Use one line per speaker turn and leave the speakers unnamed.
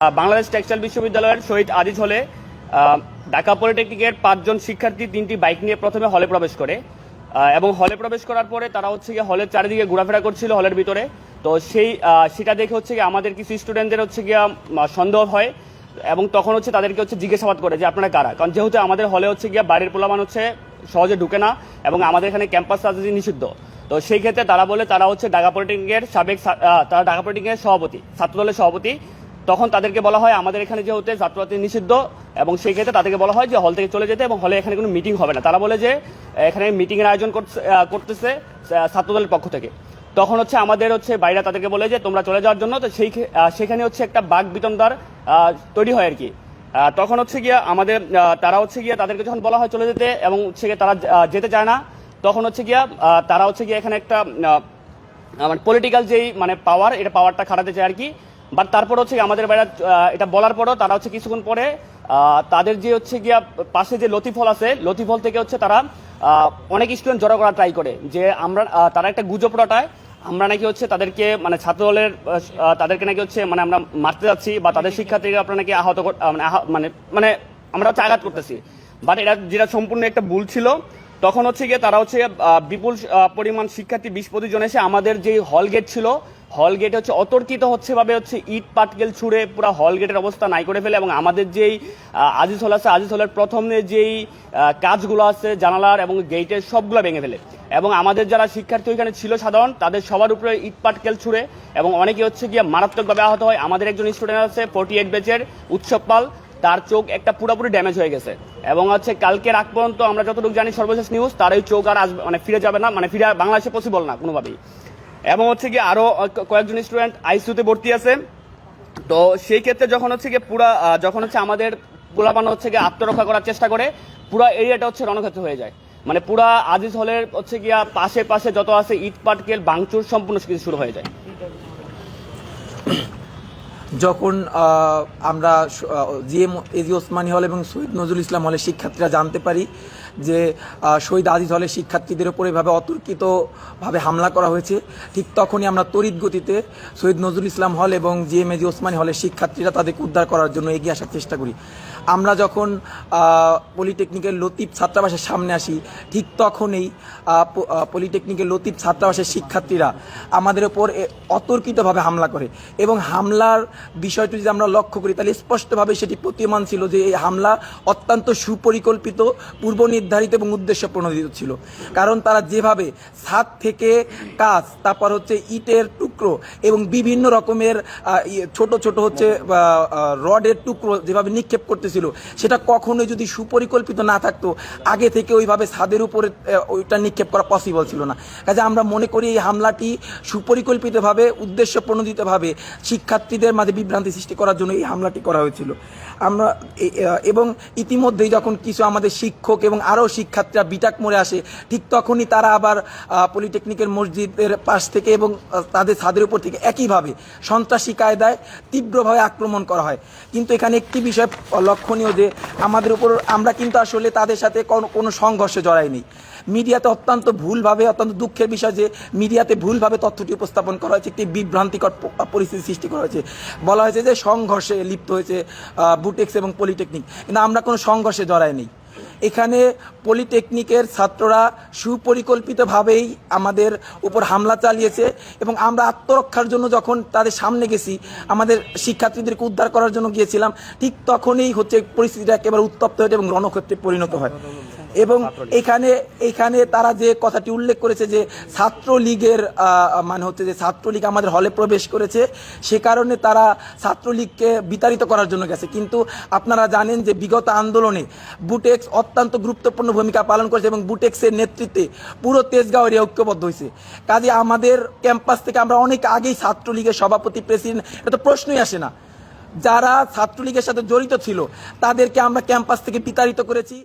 Bangladesh textile বিশ্ববিদ্যালয়ের শহীদ আজিজ হলে ঢাকা পলিটেকনিকের পাঁচজন শিক্ষার্থী তিনটি বাইক নিয়ে প্রথমে হলে প্রবেশ করে। এবং হলে প্রবেশ করার পরে তারা হচ্ছে গিয়ে হলের চারিদিকে ঘোরাফেরা করছিল হলের ভিতরে। তো সেই সেটা দেখে হচ্ছে গিয়ে আমাদের কিছু স্টুডেন্টদের হচ্ছে গিয়ে সন্দেহ হয় এবং তখন হচ্ছে তাদেরকে হচ্ছে জিজ্ঞাসাবাদ করে যে, আপনারা কারা? কারণ যেহেতু আমাদের হলে হচ্ছে গিয়ে বাড়ির পোলামান হচ্ছে সহজে ঢুকে না এবং আমাদের এখানে ক্যাম্পাস রাজনীতি নিষিদ্ধ। তো সেই ক্ষেত্রে তারা বলে তারা হচ্ছে ঢাকা পলিটেকনিকের সাবেক তারা ঢাকা পলিটেকনিকের সভাপতি, ছাত্রদলের সভাপতি। তখন তাদেরকে বলা হয়, আমাদের এখানে যে হতে ছাত্রছাত্রী নিষিদ্ধ, এবং সেই ক্ষেত্রে তাদেরকে বলা হয় যে, হল থেকে চলে যেতে, এবং হলে এখানে কোনো মিটিং হবে না। তারা বলে যে, এখানে মিটিং এর আয়োজন করছে- করতেছে ছাত্রদলের পক্ষ থেকে। তখন হচ্ছে আমাদের হচ্ছে বাইরে তাদেরকে বলে যে, তোমরা চলে যাওয়ার জন্য, তো সেই সেখানে হচ্ছে একটা বাঘ বিতন্দার তৈরি হয় আর কি তখন হচ্ছে গিয়ে আমাদের তারা হচ্ছে গিয়ে তাদেরকে যখন বলা হয় চলে যেতে, এবং হচ্ছে গিয়ে তারা যেতে চায় না, তখন হচ্ছে গিয়া তারা হচ্ছে গিয়ে এখানে একটা মানে পলিটিক্যাল যেই মানে পাওয়ার এটা পাওয়ারটা খাটাতে চায় আর কি বাট তারপর হচ্ছে আমাদের বাইরে এটা বলার পরও তারা হচ্ছে কিছুক্ষণ পরে তাদের যে হচ্ছে গিয়া পাশে যে লতিফল আছে, লতিফল থেকে হচ্ছে তারা অনেক স্টুডেন্ট জড়ো করা ট্রাই করে। যে আমরা তারা একটা গুজব রটায়, আমরা নাকি হচ্ছে তাদেরকে মানে ছাত্র দলের তাদেরকে নাকি হচ্ছে মানে আমরা মারতে যাচ্ছি, বা তাদের শিক্ষার্থীকে আপনারা নাকি আহত মানে মানে মানে আমরা হচ্ছে আঘাত করতেছি। বাট এটা যেটা সম্পূর্ণ একটা ভুল ছিল, তখন হচ্ছে গিয়ে তারা হচ্ছে বিপুল পরিমাণ শিক্ষার্থী বিশ পঁচিশ জন এসে আমাদের যে হল গেট ছিল হল গেটে হচ্ছে অতর্কিত হচ্ছে ভাবে হচ্ছে ইট পাটকেল ছুঁড়ে পুরো হল গেটের অবস্থা নাই করে ফেলে এবং আমাদের যেই আজিজ হল আছে, আজিজ হলের প্রথমে যেই কাজগুলো আছে জানালার এবং গেটের সবগুলো ভেঙে ফেলে। এবং আমাদের যারা শিক্ষার্থী ওইখানে ছিল সাধারণ, তাদের সবার উপরে ইট পাটকেল ছুঁড়ে এবং অনেকে হচ্ছে গিয়ে মারাত্মকভাবে আহত হয়। আমাদের একজন স্টুডেন্ট আছে ফোর্টি এইট বেচের উৎসব পাল, তার চোখ একটা পুরোপুরি ড্যামেজ হয়ে গেছে। এবং হচ্ছে কালকে রাত পর্যন্ত আমরা যতটুকু জানি সর্বশেষ নিউজ তার ওই চোখ আর আসবে মানে ফিরে যাবে না মানে ফিরে বাংলাদেশে পসিবল না কোনোভাবেই। এবং হচ্ছে কি আরও কয়েকজন স্টুডেন্ট আইসিউতে ভর্তি আছে তো সেই ক্ষেত্রে যখন হচ্ছে গিয়ে পুরা যখন হচ্ছে আমাদের গোলাপান হচ্ছে গিয়ে আত্মরক্ষা করার চেষ্টা করে, পুরা এরিয়াটা হচ্ছে রণক্ষেত্র হয়ে যায়। মানে পুরা আজিজ হলের হচ্ছে গিয়া পাশে পাশে যত আছে ইট, পাটকেল, বাংচুর সম্পূর্ণ কিছু শুরু হয়ে যায়।
যখন আমরা জিএম এজি ওসমানী হল এবং শহীদ নজরুল ইসলাম হলে শিক্ষার্থীরা জানতে পারি যে শহীদ আজিজ হলে শিক্ষার্থীদের ওপর এভাবে অতর্কিতভাবে হামলা করা হয়েছে। ঠিক তখনই আমরা তড়িৎ গতিতে শহীদ নজরুল ইসলাম হল এবং জিএম এজি ওসমানী হলের শিক্ষার্থীরা তাদেরকে উদ্ধার করার জন্য এগিয়ে আসার চেষ্টা করি। আমরা যখন পলিটেকনিকের লতিফ ছাত্রাবাসের সামনে আসি ঠিক তখনই পলিটেকনিকের লতিফ ছাত্রাবাসের শিক্ষার্থীরা আমাদের ওপর অতর্কিতভাবে হামলা করে। এবং হামলার বিষয়টি যদি আমরা লক্ষ্য করি তাহলে স্পষ্টভাবে সেটি প্রতীয়মান ছিল যে এই হামলা অত্যন্ত সুপরিকল্পিত পূর্ব নির্ধারিত এবং উদ্দেশ্য প্রণোদিত ছিল। কারণ তারা যেভাবে ছাদ থেকে কাজ তারপর হচ্ছে ইটের টুকরো এবং বিভিন্ন রকমের ইয়ে, ছোট ছোট হচ্ছে রডের টুকরো যেভাবে নিক্ষেপ করতেছিল, সেটা কখনোই যদি সুপরিকল্পিত না থাকতো, আগে থেকে ওইভাবে ছাদের উপরে ওইটা নিক্ষেপ করা পসিবল ছিল না। কাজে আমরা মনে করি এই হামলাটি সুপরিকল্পিতভাবে উদ্দেশ্য প্রণোদিতভাবে শিক্ষার্থীদের মাঝে বিভ্রান্তি সৃষ্টি করার জন্য এই হামলাটি করা হয়েছিল। আমরা এবং ইতিমধ্যেই যখন কিছু আমাদের শিক্ষক এবং আরও শিক্ষার্থীরা বিটাক মরে আসে, ঠিক তখনই তারা আবার পলিটেকনিকের মসজিদের পাশ থেকে এবং তাদের ছাদের উপর থেকে একইভাবে সন্ত্রাসী কায়দায় তীব্রভাবে আক্রমণ করা হয়। কিন্তু এখানে একটি বিষয় লক্ষণীয় যে আমাদের উপর আমরা কিন্তু আসলে তাদের সাথে কোনো কোনো সংঘর্ষে জড়াইনি। মিডিয়াতে অত্যন্ত ভুলভাবে, অত্যন্ত দুঃখের বিষয় যে মিডিয়াতে ভুলভাবে তথ্যটি উপস্থাপন করা হয়েছে, একটি বিভ্রান্তিকর পরিস্থিতি সৃষ্টি করা হয়েছে। বলা হয়েছে যে সংঘর্ষে লিপ্ত হয়েছে বুটেক্স এবং পলিটেকনিক কিন্তু আমরা কোনো সংঘর্ষে জড়াইনি। এখানে পলিটেকনিকের ছাত্ররা সুপরিকল্পিতভাবেই আমাদের উপর হামলা চালিয়েছে এবং আমরা আত্মরক্ষার জন্য যখন তাদের সামনে গেছি, আমাদের শিক্ষার্থীদেরকে উদ্ধার করার জন্য গিয়েছিলাম, ঠিক তখনই হচ্ছে পরিস্থিতিটা একেবারে উত্তপ্ত হয়েছে এবং রণক্ষেত্রে পরিণত হয়। এবং এখানে এখানে তারা যে কথাটি উল্লেখ করেছে যে ছাত্রলীগের মানে হচ্ছে যে ছাত্রলীগ আমাদের হলে প্রবেশ করেছে সে কারণে তারা ছাত্রলীগকে বিতাড়িত করার জন্য গেছে। কিন্তু আপনারা জানেন যে বিগত আন্দোলনে বুটেক্স অত্যন্ত গুরুত্বপূর্ণ ভূমিকা পালন করেছে এবং বুটেক্সের নেতৃত্বে পুরো তেজগাঁও এরিয়া ঐক্যবদ্ধ হয়েছে। কাজে আমাদের ক্যাম্পাস থেকে আমরা অনেক আগেই ছাত্রলীগের সভাপতি প্রেসিডেন্ট এটা তো প্রশ্নই আসে না। যারা ছাত্রলীগের সাথে জড়িত ছিল তাদেরকে আমরা ক্যাম্পাস থেকে বিতাড়িত করেছি।